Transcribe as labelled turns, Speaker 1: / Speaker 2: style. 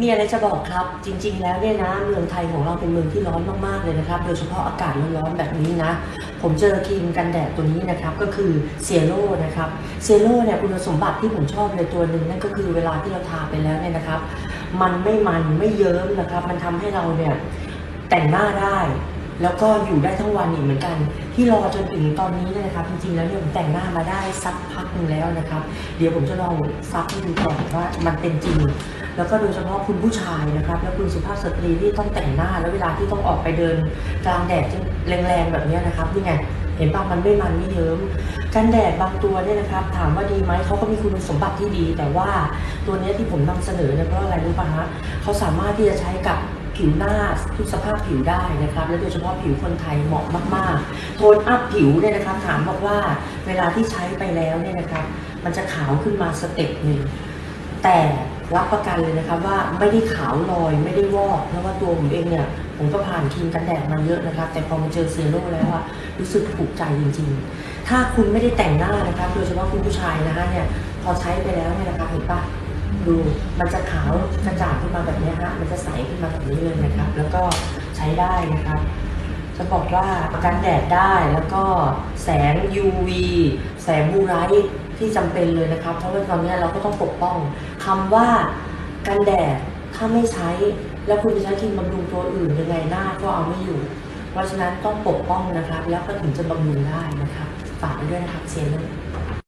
Speaker 1: มีอะไรจะบอกครับ จริง ๆ แล้วเนี่ยนะ เมืองไทยของเราเป็นเมืองที่ร้อนมากๆเลยนะครับ โดยเฉพาะอากาศร้อนๆแบบนี้นะ ผมเจอครีมกันแดดตัวนี้นะครับ ก็คือเซโร่นะครับเซโร่เนี่ยคุณสมบัติที่ผมชอบเลยตัวหนึ่งนั่นก็คือเวลาที่เราทาไปแล้วเนี่ยนะครับ มันไม่มันไม่เยิ้มนะครับ มันทำให้เราเนี่ยแต่งหน้าได้แล้วก็อยู่ได้ทั้งวันอีกเหมือนกัน ที่รอจนถึงตอนนี้เนี่ยนะครับ จริงๆแล้วเนี่ยผมแต่งหน้ามาได้สักพักหนึ่งแล้วนะครับ เดี๋ยวผมจะลองซักให้ดูก่อนว่ามันเป็นจริง แล้วก็โดยเฉพาะคุณผู้ชายนะครับ และคุณสุภาพสตรีที่ต้องแต่งหน้า แล้วเวลาที่ต้องออกไปเดินกลางแดดที่แรงๆแบบนี้นะครับนี่ไงเห็นป่ะมันไม่มันไม่เยิ้มกันแดดบางตัวเนี่ยนะครับ ถามว่าดีไหมเขาก็มีคุณสมบัติที่ดี แต่ว่าตัวนี้ที่ผมนำเสนอเนี่ยเพราะอะไรรู้ป่ะฮะเขาสามารถที่จะใช้กับผิวหน้าทุกสภาพผิวได้นะครับ และโดยเฉพาะผิวคนไทยเหมาะมากๆ โทนอัพผิวเนี่ยนะครับ ถามบอกว่าเวลาที่ใช้ไปแล้วเนี่ยนะครับ มันจะขาวขึ้นมาสเต็ปหนึ่งแต่ รับประกันเลยนะครับว่าไม่ได้ขาวลอยไม่ได้วอกเพราะว่าตัวผมเองเนี่ยผมก็ผ่านครีมกันแดดมาเยอะนะครับ แต่พอมาเจอเซรั่มแล้วอะรู้สึกถูกใจจริง ๆ ถ้าคุณไม่ได้แต่งหน้านะครับโดยเฉพาะคุณผู้ชายนะคะเนี่ยพอใช้ไปแล้วเนี่ยนะคะเห็นปะดูมันจะขาวกระจ่างขึ้นมาแบบนี้ฮะมันจะใสขึ้นมาแบบนี้เลยนะครับ แล้วก็ใช้ได้นะครับ จะบอกว่ากันแดดได้แล้วก็แสง UV แสงบูไรท์ที่จำเป็นเลยนะครับ เพราะว่าตอนนี้เราก็ต้องปกป้องคำว่ากันแดดถ้าไม่ใช้ แล้วคุณไปใช้ครีมบำรุงตัวอื่นยังไงหน้าก็เอาไม่อยู่ เพราะฉะนั้นต้องปกป้องนะครับ แล้วก็ถึงจะบำรุงได้นะครับฝากไว้ด้วยนะครับเชนเลย